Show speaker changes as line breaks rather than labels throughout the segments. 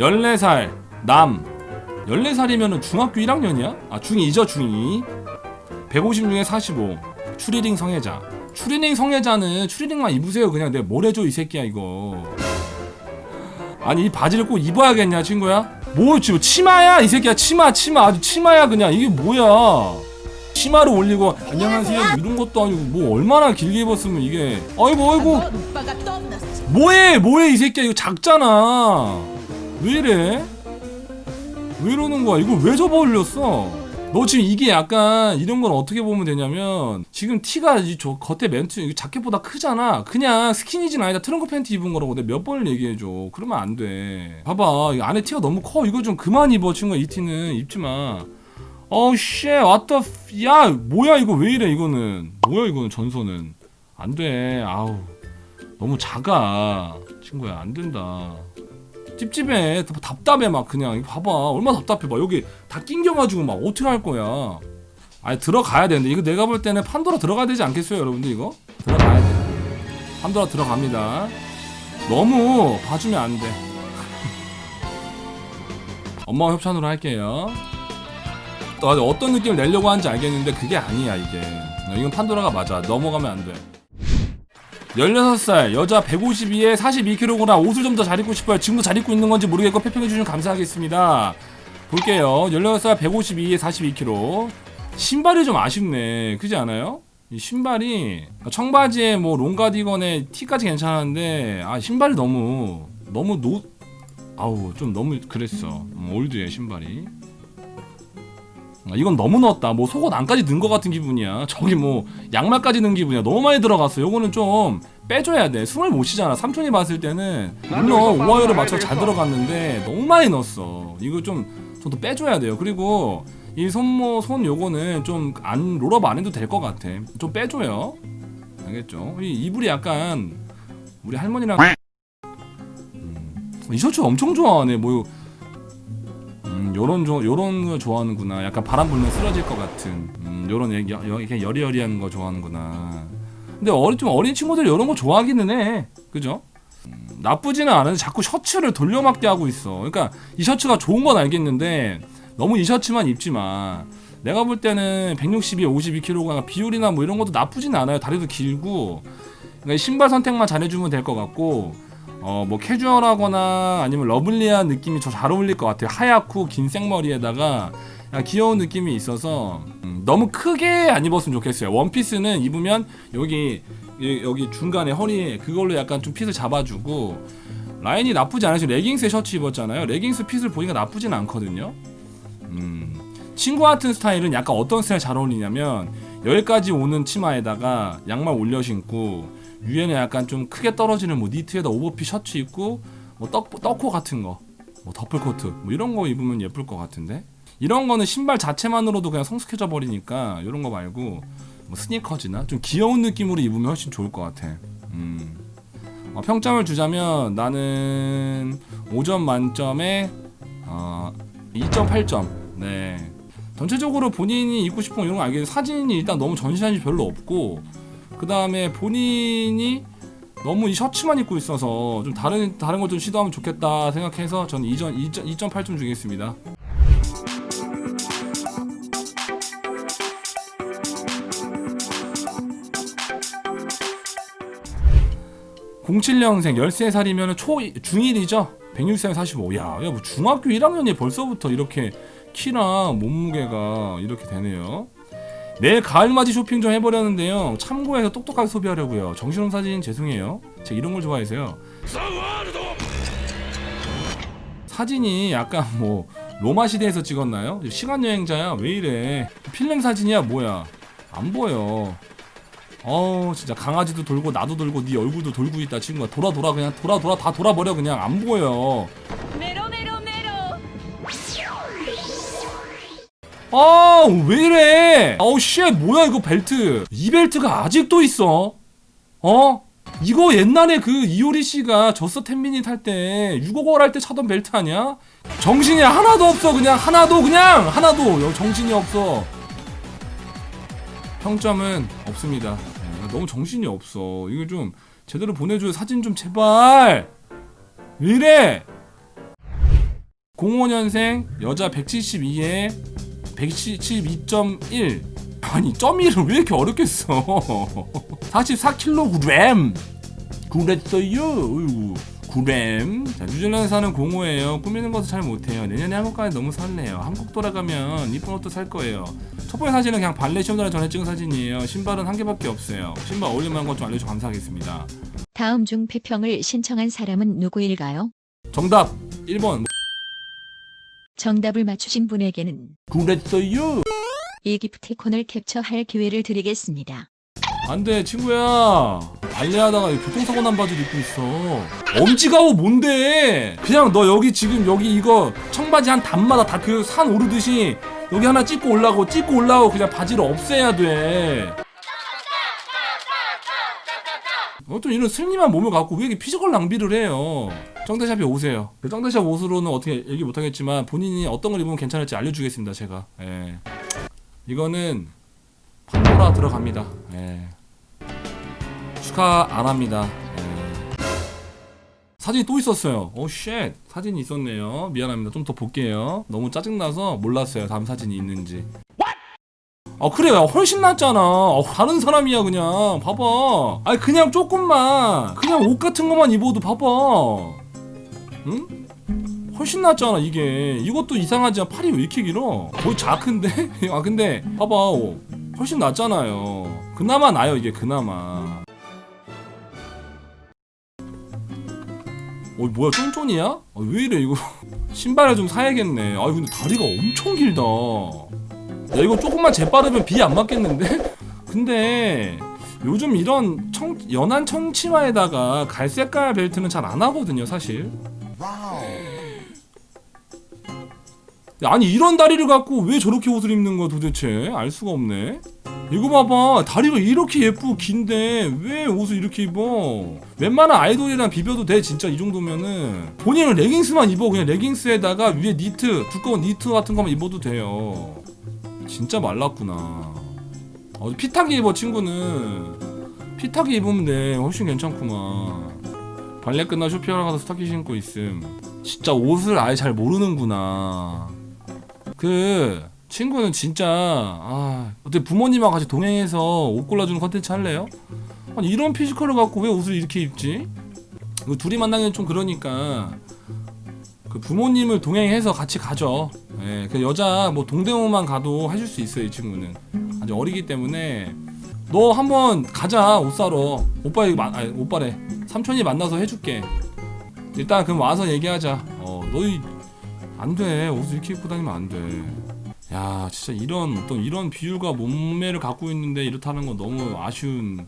14살 남. 14살이면 중학교 1학년이야? 아 중2죠 중2 156에 45 추리링 성애자. 추리닝 성애자는 추리닝만 입으세요. 그냥 내가 뭘 해줘 이 새끼야 이거. 아니 이 바지를 꼭 입어야겠냐 친구야? 뭐지 치마야 이 새끼야. 치마 치마. 아주 치마야 그냥. 이게 뭐야? 치마를 올리고 안녕하세요. 이런 것도 아니고 뭐 얼마나 길게 입었으면 이게. 아이고 아이고. 뭐해 뭐해 이 새끼야. 이거 작잖아. 왜 이래? 왜 이러는 거야? 이걸 왜 접어 올렸어? 너 지금 이게 약간 이런 건 어떻게 보면 되냐면 지금 티가 이 저 겉에 멘트 이거 자켓보다 크잖아. 그냥 스키니진 아니다. 트렁크 팬티 입은 거라고 내가 몇 번을 얘기해줘. 그러면 안돼. 봐봐. 이 안에 티가 너무 커. 이거 좀 그만 입어. 친구야 이 티는 입지 마. 어우 쉣. 왔다 야 뭐야? 이거 왜 이래? 이거는. 뭐야 이거는 전선은? 안돼. 아우. 너무 작아. 친구야 안 된다 찝찝해. 답답해 막 그냥. 봐봐. 얼마나 답답해. 봐 여기 다 낑겨가지고 막 어떻게 할 거야. 아니 들어가야 되는데. 이거 내가 볼 때는 판도라 들어가야 되지 않겠어요 여러분들 이거? 들어가야 돼. 판도라 들어갑니다. 너무 봐주면 안돼. 엄마와 협찬으로 할게요. 또 어떤 느낌을 내려고 하는지 알겠는데 그게 아니야 이게. 이건 판도라가 맞아. 넘어가면 안돼 16살 여자 152에 42kg 옷을 좀 더 잘 입고 싶어요. 지금도 잘 입고 있는 건지 모르겠고 패평해 주시면 감사하겠습니다. 볼게요. 16살 152에 42kg 신발이 좀 아쉽네. 그지 않아요? 이 신발이 청바지에 뭐 롱가디건에 티까지 괜찮았는데 아 신발이 너무 너무 노 아우 좀 너무 그랬어. 음, 올드해 신발이. 아, 이건 너무 넣었다. 뭐 속옷 안까지 넣은 것 같은 기분이야. 저기 뭐 양말까지 넣은 기분이야. 너무 많이 들어갔어. 요거는 좀 빼줘야 돼. 숨을 못 쉬잖아. 삼촌이 봤을 때는 물론 오하이를 맞춰 잘 들어갔는데 너무 많이 넣었어. 이거 좀 저도 빼줘야 돼요. 그리고 이 손모 손 요거는 좀 안 롤업 안 해도 될 것 같아. 좀 빼줘요. 알겠죠? 이 이불이 약간 우리 할머니랑 음, 이 셔츠 엄청 좋아하네. 뭐 음, 요런 조, 요런 거 좋아하는구나. 약간 바람 불면 쓰러질 것 같은. 음, 요런 얘기, 여, 이렇게 여리여리한 거 좋아하는구나. 근데 어린 좀 어린 친구들 이런 거 좋아하기는 해. 그죠? 음, 나쁘지는 않은데 자꾸 셔츠를 돌려막게 하고 있어. 그러니까 이 셔츠가 좋은 건 알겠는데 너무 이 셔츠만 입지 마. 내가 볼 때는 162, 52kg가 비율이나 뭐 이런 것도 나쁘진 않아요. 다리도 길고. 그러니까 신발 선택만 잘해주면 될 것 같고 어 뭐 캐주얼하거나 아니면 러블리한 느낌이 더잘 어울릴 것 같아요. 하얗고 긴 생머리에다가 귀여운 느낌이 있어서 음, 너무 크게 안 입었으면 좋겠어요. 원피스는 입으면 여기 이- 여기 중간에 허리에 그걸로 약간 좀 핏을 잡아주고 라인이 나쁘지 않아서 레깅스 셔츠 입었잖아요. 레깅스 핏을 보니까 나쁘진 않거든요. 음, 친구 같은 스타일은 약간 어떤 스타일 잘 어울리냐면 여기까지 오는 치마에다가 양말 올려 신고 위에는 약간 좀 크게 떨어지는 뭐 니트에다 오버핏 셔츠 입고 뭐 떡, 떡코 같은 거, 뭐 더플 코트 뭐 이런 거 입으면 예쁠 것 같은데 이런 거는 신발 자체만으로도 그냥 성숙해져 버리니까 이런 거 말고 뭐 스니커즈나 좀 귀여운 느낌으로 입으면 훨씬 좋을 것 같아. 음. 어, 평점을 주자면 나는 5점 만점에 어, 2.8점. 네. 전체적으로 본인이 입고 싶은 거 이런 거 알겠는데 사진이 일단 너무 전시한이 별로 없고 그 다음에 본인이 너무 이 셔츠만 입고 있어서 좀 다른 다른 걸 좀 시도하면 좋겠다 생각해서 저는 2점 2.8점 주겠습니다. 07년생 13살이면 초 중1이죠? 160에 45. 야, 야, 뭐 중학교 1학년이 벌써부터 이렇게 키랑 몸무게가 이렇게 되네요. 내일 가을맞이 쇼핑 좀 해보려는데요. 참고해서 똑똑하게 소비하려고요. 정신없는 사진 죄송해요. 제가 이런 걸 좋아해서요. 사진이 약간 뭐 로마 시대에서 찍었나요? 시간 여행자야 왜 이래? 필름 사진이야 뭐야? 안 보여. 어우 진짜 강아지도 돌고 나도 돌고 네 얼굴도 돌고 있다 친구야 돌아 돌아 그냥 돌아 돌아 다 돌아버려 그냥 안 보여 아 왜 이래? 아우 쉣 뭐야 이거 벨트. 이 벨트가 아직도 있어. 어? 이거 옛날에 그 이효리 씨가 저스 텐미닛 할때. 6억월 할때 차던 벨트 아니야? 정신이 하나도 없어 그냥. 하나도 그냥! 하나도! 여- 정신이 없어. 평점은 없습니다. 네, 너무 정신이 없어. 이거 좀 제대로 보내줘요. 사진 좀 제발! 왜 이래? 05년생 여자 172에 172.1 아니 점이를 왜 이렇게 어렵게 써 44kg 그랬어요. 어이구. 구렘 자, 뉴질랜드 사는 공호예요. 꾸미는 것도 잘 못해요. 내년에 한국 가면 너무 설레요. 한국 돌아가면 이쁜 옷도 살 거예요. 첫 번째 사진은 그냥 발레 시험 전에 전에 찍은 사진이에요. 신발은 한 개밖에 없어요. 신발 어울릴 만한 것 좀 알려주셔서 감사하겠습니다.
다음 중 폐평을 신청한 사람은 누구일까요?
정답. 1번
정답을 맞추신 분에게는
그랬어요.
이 기프티콘을 캡처할 기회를 드리겠습니다.
안돼 친구야. 발레하다가 교통사고 난 바지를 입고 있어. 엄지가오 뭔데? 그냥 너 여기 지금 여기 이거 청바지 한 단마다 다 그 산 오르듯이 여기 하나 찍고 올라고 찍고 올라고 그냥 바지를 없애야 돼 어떤 이런 슬림한 몸을 갖고 왜 이렇게 피지컬 낭비를 해요 정대샵에 오세요 그 정대샵 옷으로는 어떻게 얘기 못하겠지만 본인이 어떤 걸 입으면 괜찮을지 알려주겠습니다 제가 예. 이거는 판도라 들어갑니다 예. 축하 안 합니다. 예. 사진이 또 있었어요. 오 쉣. 사진이 있었네요. 미안합니다. 좀 더 볼게요. 너무 짜증나서 몰랐어요. 다음 사진이 있는지. 아 그래. 야 훨씬 낫잖아. 어, 다른 사람이야 그냥. 봐봐. 아니 그냥 조금만. 그냥 옷 같은 것만 입어도 봐봐. 응? 훨씬 낫잖아 이게. 이것도 이상하지만 팔이 왜 이렇게 길어? 거의 작은데? 아 근데 봐봐. 어, 훨씬 낫잖아요. 그나마 나요 이게 그나마. 어 뭐야 쫀쫀이야? 아, 왜 이래 이거? 신발을 좀 사야겠네. 아 근데 다리가 엄청 길다 야 이거 조금만 재빠르면 비 안 맞겠는데? 근데 요즘 이런 청, 연한 청치마에다가 갈색깔 벨트는 잘 안 하거든요 사실. 야, 아니 이런 다리를 갖고 왜 저렇게 옷을 입는 거야 도대체? 알 수가 없네. 이거 봐봐. 다리가 이렇게 예쁘고 긴데 왜 옷을 이렇게 입어? 웬만한 아이돌이랑 비벼도 돼 진짜 이 정도면은. 본인은 레깅스만 입어. 그냥 레깅스에다가 위에 니트 두꺼운 니트 같은 거만 입어도 돼요 진짜 말랐구나. 어, 피타기 입어 친구는. 피타기 입으면 돼. 훨씬 괜찮구만. 발레 끝나 쇼핑하러 가서 스타킹 신고 있음. 진짜 옷을 아예 잘 모르는구나. 그 친구는 진짜 아 어떻게 부모님하고 같이 동행해서 옷 골라주는 컨텐츠 할래요? 아니 이런 피지컬을 갖고 왜 옷을 이렇게 입지? 그 둘이 만나기는 좀 그러니까. 그 부모님을 동행해서 같이 가죠. 예, 그 여자 뭐 동대문만 가도 해줄 수 있어요 이 친구는. 아직 어리기 때문에 너 한번 가자 옷 사러. 오빠 이 아니 오빠래. 삼촌이 만나서 해줄게. 일단 그럼 와서 얘기하자. 어 너희 안돼. 옷을 이렇게 입고 다니면 안 돼. 야 진짜 이런 어떤 이런 비율과 몸매를 갖고 있는데 이렇다는 건 너무 아쉬운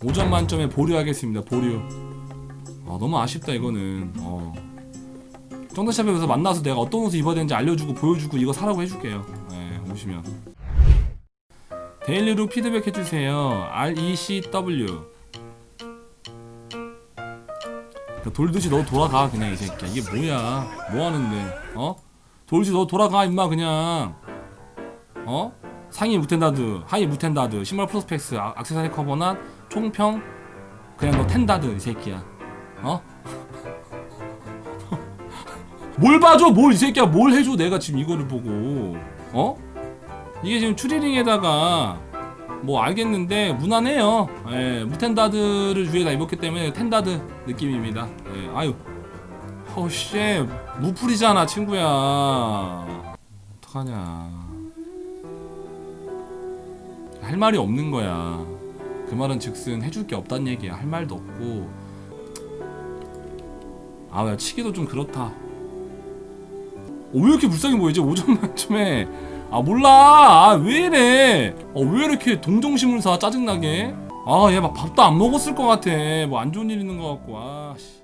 5점 만점에 보류하겠습니다 보류. 아 너무 아쉽다 이거는. 어 정답샵에서 만나서 내가 어떤 옷을 입어야 되는지 알려주고 보여주고 이거 사라고 해줄게요 네 오시면 데일리로 피드백 해주세요 RECW 그 돌듯이 너 돌아가 그냥 이 새끼야 이게 뭐야 뭐 하는데 어? 돌듯이 너 돌아가 임마 그냥 어? 상의 무텐다드, 하의 무텐다드, 신발 프로스펙스, 아, 액세서리 커버나 총평 그냥 너 텐다드 이 새끼야. 어? 뭘 봐줘? 뭘 이 새끼야? 뭘 해줘? 내가 지금 이거를 보고 어? 이게 지금 추리링에다가 뭐 알겠는데 무난해요. 예, 무텐다드를 위에다 입었기 때문에 텐다드 느낌입니다. 예, 아유, 허씨 무풀이잖아 친구야. 어떡하냐. 할 말이 없는 거야. 그 말은 즉슨 해줄 게 없단 얘기야. 할 말도 없고. 아, 야, 치기도 좀 그렇다. 어, 왜 이렇게 불쌍해 보이지? 5점 만점에. 아, 몰라. 아, 왜 이래? 어, 왜 이렇게 동정심을 사? 짜증나게. 아, 얘 막 밥도 안 먹었을 것 같아. 뭐 안 좋은 일 있는 것 같고. 아, 씨.